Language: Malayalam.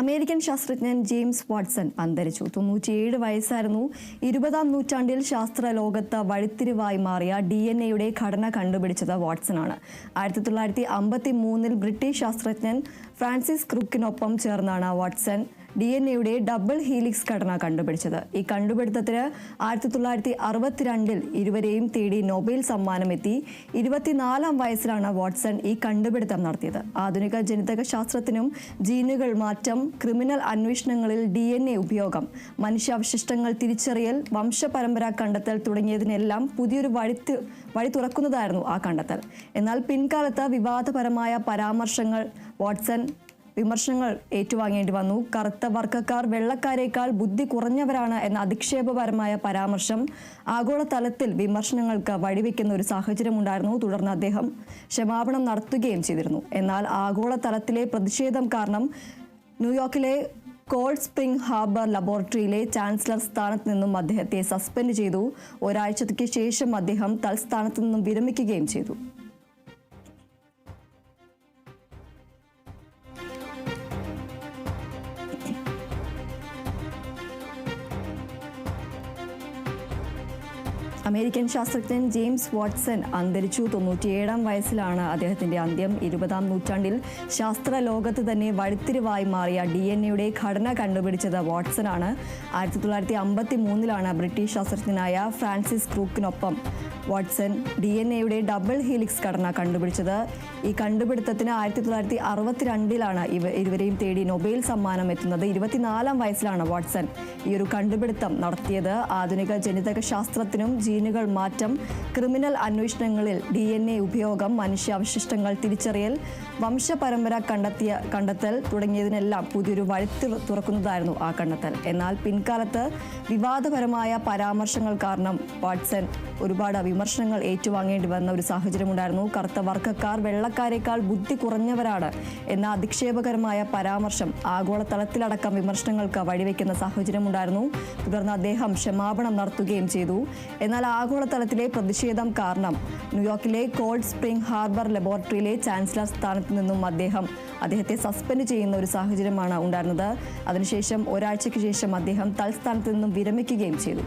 അമേരിക്കൻ ശാസ്ത്രജ്ഞൻ ജെയിംസ് വാട്സൺ അന്തരിച്ചു. തൊണ്ണൂറ്റിയേഴ് വയസ്സായിരുന്നു. ഇരുപതാം നൂറ്റാണ്ടിൽ ശാസ്ത്ര ലോകത്ത് വഴിത്തിരിവായി മാറിയ ഡി എൻ എയുടെ ഘടന കണ്ടുപിടിച്ചത് വാട്സണാണ്. ആയിരത്തി തൊള്ളായിരത്തി അമ്പത്തി മൂന്നിൽ ബ്രിട്ടീഷ് ശാസ്ത്രജ്ഞൻ ഫ്രാൻസിസ് ക്രുക്കിനൊപ്പം ചേർന്നാണ് വാട്സൺ ഡി എൻ എയുടെ ഡബിൾ ഹീലിക്സ് ഘടന കണ്ടുപിടിച്ചത്. ഈ കണ്ടുപിടുത്തത്തിന് ആയിരത്തി തൊള്ളായിരത്തി അറുപത്തിരണ്ടിൽ ഇരുവരെയും തേടി നൊബേൽ സമ്മാനം എത്തി ഇരുപത്തിനാലാം വയസ്സിലാണ് വാട്സൺ ഈ കണ്ടുപിടുത്തം നടത്തിയത്. ആധുനിക ജനിതക ശാസ്ത്രത്തിനും ജീനുകൾ മാറ്റം ക്രിമിനൽ അന്വേഷണങ്ങളിൽ ഡി എൻ എ ഉപയോഗം മനുഷ്യാവശിഷ്ടങ്ങൾ തിരിച്ചറിയൽ വംശപരമ്പര കണ്ടെത്തൽ തുടങ്ങിയതിനെല്ലാം പുതിയൊരു വഴി വഴി തുറക്കുന്നതായിരുന്നു ആ കണ്ടെത്തൽ. എന്നാൽ പിൻകാലത്ത് വിവാദപരമായ പരാമർശങ്ങൾ വാട്സൺ വിമർശനങ്ങൾ ഏറ്റുവാങ്ങേണ്ടി വന്നു. കറുത്ത വർഗക്കാർ വെള്ളക്കാരേക്കാൾ ബുദ്ധി കുറഞ്ഞവരാണ് എന്ന അധിക്ഷേപപരമായ പരാമർശം ആഗോളതലത്തിൽ വിമർശനങ്ങൾക്ക് വഴിവെക്കുന്ന ഒരു സാഹചര്യമുണ്ടായിരുന്നു. തുടർന്ന് അദ്ദേഹം ക്ഷമാപണം നടത്തുകയും ചെയ്തിരുന്നു. എന്നാൽ ആഗോളതലത്തിലെ പ്രതിഷേധം കാരണം ന്യൂയോർക്കിലെ കോൾഡ് സ്പ്രിംഗ് ഹാർബർ ലബോറട്ടറിയിലെ ചാൻസലർ സ്ഥാനത്ത് നിന്നും അദ്ദേഹത്തെ സസ്പെൻഡ് ചെയ്തു. ഒരാഴ്ചയ്ക്ക് ശേഷം അദ്ദേഹം തൽസ്ഥാനത്ത് നിന്നും വിരമിക്കുകയും ചെയ്തു. അമേരിക്കൻ ശാസ്ത്രജ്ഞൻ ജെയിംസ് വാട്സൺ അന്തരിച്ചു. തൊണ്ണൂറ്റിയേഴാം വയസ്സിലാണ് അദ്ദേഹത്തിന്റെ അന്ത്യം. ഇരുപതാം നൂറ്റാണ്ടിൽ ശാസ്ത്ര ലോകത്ത് തന്നെ വഴിത്തിരിവായി മാറിയ ഡി എൻ എയുടെ ഘടന കണ്ടുപിടിച്ചത് വാട്സൺ ആണ് ആയിരത്തി തൊള്ളായിരത്തി അമ്പത്തി മൂന്നിലാണ് ബ്രിട്ടീഷ് ശാസ്ത്രജ്ഞനായ ഫ്രാൻസിസ് ക്രൂക്കിനൊപ്പം വാട്സൺ ഡി എൻ എയുടെ ഡബിൾ ഹീലിക്സ് ഘടന കണ്ടുപിടിച്ചത്. ഈ കണ്ടുപിടുത്തത്തിന് ആയിരത്തി തൊള്ളായിരത്തി അറുപത്തിരണ്ടിലാണ് ഇവ ഇരുവരെയും തേടി നൊബേൽ സമ്മാനം എത്തുന്നത്. ഇരുപത്തിനാലാം വയസ്സിലാണ് വാട്സൺ ഈ ഒരു കണ്ടുപിടുത്തം നടത്തിയത്. ആധുനിക ജനിതക ശാസ്ത്രത്തിനും ജീനുകൾ മാറ്റം ക്രിമിനൽ അന്വേഷണങ്ങളിൽ ഡി എൻ എ ഉപയോഗം മനുഷ്യാവശിഷ്ടങ്ങൾ തിരിച്ചറിയൽ വംശപരമ്പര കണ്ടെത്തിയ കണ്ടെത്തൽ തുടങ്ങിയതിനെല്ലാം പുതിയൊരു വഴി തുറക്കുന്നതായിരുന്നു ആ കണ്ടെത്തൽ. എന്നാൽ പിൻകാലത്ത് വിവാദപരമായ പരാമർശങ്ങൾ കാരണം വാട്സൺ ഒരുപാട് വിമർശനങ്ങൾ ഏറ്റുവാങ്ങേണ്ടി വന്ന ഒരു സാഹചര്യമുണ്ടായിരുന്നു. കറുത്ത വർഗക്കാർ വെള്ളക്കാരേക്കാൾ ബുദ്ധി കുറഞ്ഞവരാണ് എന്ന അധിക്ഷേപകരമായ പരാമർശം ആഗോളതലത്തിലടക്കം വിമർശനങ്ങൾക്ക് വഴിവെക്കുന്ന സാഹചര്യമുണ്ടായിരുന്നു. തുടർന്ന് അദ്ദേഹം ക്ഷമാപണം നടത്തുകയും ചെയ്തു. എന്നാൽ ആഗോളതലത്തിലെ പ്രതിഷേധം കാരണം. ന്യൂയോർക്കിലെ കോൾഡ് സ്പ്രിംഗ് ഹാർബർ ലബോറട്ടറിയിലെ ചാൻസലർ സ്ഥാനത്ത് നിന്നും അദ്ദേഹം അദ്ദേഹത്തെ സസ്പെൻഡ് ചെയ്യുന്ന ഒരു സാഹചര്യമാണ് ഉണ്ടായിരുന്നത്. അതിനുശേഷം ഒരാഴ്ചയ്ക്ക് ശേഷം അദ്ദേഹം തൽസ്ഥാനത്ത് നിന്നും വിരമിക്കുകയും ചെയ്തു.